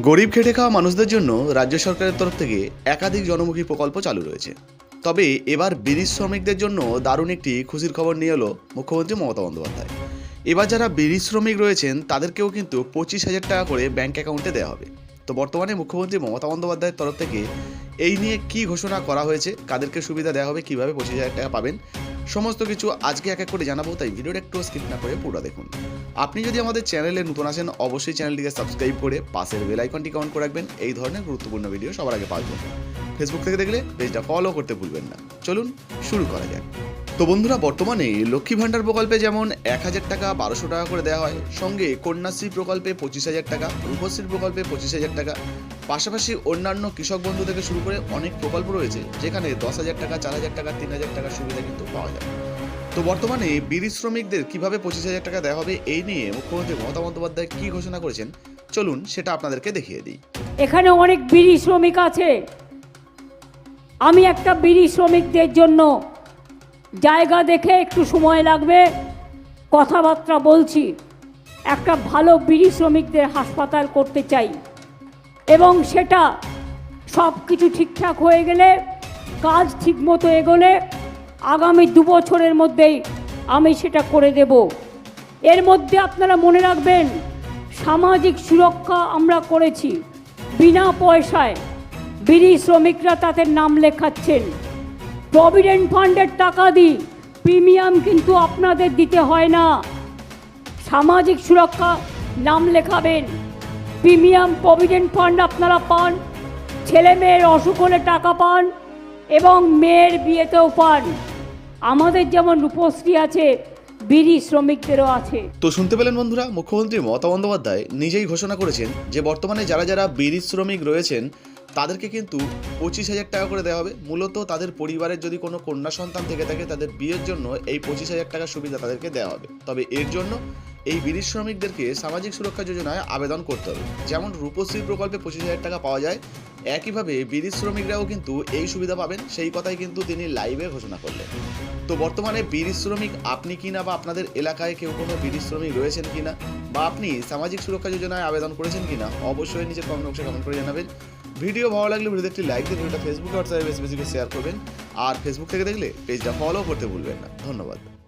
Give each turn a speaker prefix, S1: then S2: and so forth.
S1: গরিব খেটে খাওয়া মানুষদের জন্য রাজ্য সরকারের তরফ থেকে একাধিক জনমুখী প্রকল্প চালু রয়েছে। তবে এবার বিড়ি শ্রমিকদের জন্য দারুণ একটি খুশির খবর নিয়ে এলো মুখ্যমন্ত্রী মমতা বন্দ্যোপাধ্যায়। এবার যারা বিড়ি শ্রমিক রয়েছেন, তাদেরকেও কিন্তু পঁচিশ হাজার টাকা করে ব্যাঙ্ক অ্যাকাউন্টে দেওয়া হবে। তো বর্তমানে মুখ্যমন্ত্রী মমতা বন্দ্যোপাধ্যায়ের তরফ থেকে এই নিয়ে কি ঘোষণা করা হয়েছে, কাদেরকে সুবিধা দেওয়া হবে, কীভাবে পঁচিশ হাজার টাকা পাবেন, সমস্ত কিছু আজকে এক এক করে জানাব, তাই ভিডিওটা একটু স্কিপ না করে পুরো দেখুন। আপনি যদি আমাদের চ্যানেলে নতুন আসেন, অবশ্যই চ্যানেলটিকে সাবস্ক্রাইব করে পাশের বেল আইকনটিকে অন করে রাখবেন, এই ধরনের গুরুত্বপূর্ণ ভিডিও সবার আগে পাওয়ার জন্য। ফেসবুক থেকে দেখলে পেজটা ফলো করতে ভুলবেন না। চলুন শুরু করা যাক। তো বন্ধুরা, বর্তমানে লক্ষ্মী ভাণ্ডার প্রকল্পে যেমন এক হাজার টাকা বারোশো টাকা করে দেওয়া হয়, সঙ্গে কন্যাশ্রী প্রকল্পে পঁচিশ হাজার টাকা, রূপশ্রী প্রকল্পে পঁচিশ হাজার টাকা পাশাপাশি অন্যান্য কৃষক বন্ধু থেকে শুরু করে অনেক প্রকল্প রয়েছে, যেখানে দশ হাজার টাকা, চার হাজার টাকা, তিন হাজার টাকার সুবিধা কিন্তু পাওয়া যায়। তো বর্তমানে বিড়ি শ্রমিকদের কীভাবে পঁচিশ হাজার টাকা দেওয়া হবে এই নিয়ে মুখ্যমন্ত্রী মমতা বন্দ্যোপাধ্যায় কি ঘোষণা করেছেন, চলুন সেটা আপনাদেরকে দেখিয়ে দিই।
S2: এখানে অনেক বিড়ি শ্রমিক আছে। আমি একটা বিড়ি শ্রমিকদের জন্য জায়গা দেখে একটু সময় লাগবে, কথাবার্তা বলছি। একটা ভালো বিড়ি শ্রমিকদের হাসপাতাল করতে চাই। এবং সেটা সব কিছু ঠিকঠাক হয়ে গেলে, কাজ ঠিকমতো এগোলে, আগামী দু বছরের মধ্যেই আমি সেটা করে দেব। এর মধ্যে আপনারা মনে রাখবেন, সামাজিক সুরক্ষা আমরা করেছি। বিনা পয়সায় বিড়ি শ্রমিকরা তাদের নাম লেখাচ্ছেন। প্রভিডেন্ট ফান্ডের টাকা দিই প্রিমিয়াম কিন্তু আপনাদের দিতে হয় না। সামাজিক সুরক্ষা নাম লেখাবেন। প্রিমিয়াম প্রভিডেন্ট ফান্ড আপনারা পান, ছেলে মেয়ের অসুখ হলে টাকা পান এবং মেয়ের বিয়েতেও পান। আমাদের যেমন রূপশ্রী আছে, বিড়ি শ্রমিকদেরও আছে।
S1: তো শুনতে পেলেন বন্ধুরা, মুখ্যমন্ত্রী মমতা বন্দ্যোপাধ্যায় নিজেই ঘোষণা করেছেন যে বর্তমানে যারা যারা বিড়ি শ্রমিক রয়েছেন, তাদেরকে কিন্তু পঁচিশ হাজার টাকা করে দেওয়া হবে। মূলত তাদের পরিবারের যদি কোনো কন্যা সন্তান থেকে থাকে, তাদের বিয়ের জন্য এই পঁচিশ হাজার টাকার সুবিধা তাদেরকে দেওয়া হবে। তবে এর জন্য এই বিড়ি শ্রমিকদেরকে সামাজিক সুরক্ষা যোজনায় আবেদন করতে হবে। যেমন রূপশ্রী প্রকল্পে পঁচিশ হাজার টাকা পাওয়া যায়, একইভাবে বিড়ি শ্রমিকরাও কিন্তু এই সুবিধা পাবেন, সেই কথাই কিন্তু তিনি লাইভে ঘোষণা করলেন। তো বর্তমানে বিড়ি শ্রমিক আপনি কিনা বা আপনাদের এলাকায় কেউ কোনো বিড়ি শ্রমিক রয়েছেন কিনা বা আপনি সামাজিক সুরক্ষা যোজনায় আবেদন করেছেন কিনা, অবশ্যই নিচে কমেন্ট বক্সে কমেন্ট করে জানাবেন। ভিডিও ভালো লাগলে ভিডিওতে একটি লাইক দিন ভিডিওটা ফেসবুকে হোয়াটসঅ্যাপে বেশি বেশি শেয়ার করবেন। আর ফেসবুক থেকে দেখলে পেজটা ফলো করতে ভুলবেন না। ধন্যবাদ।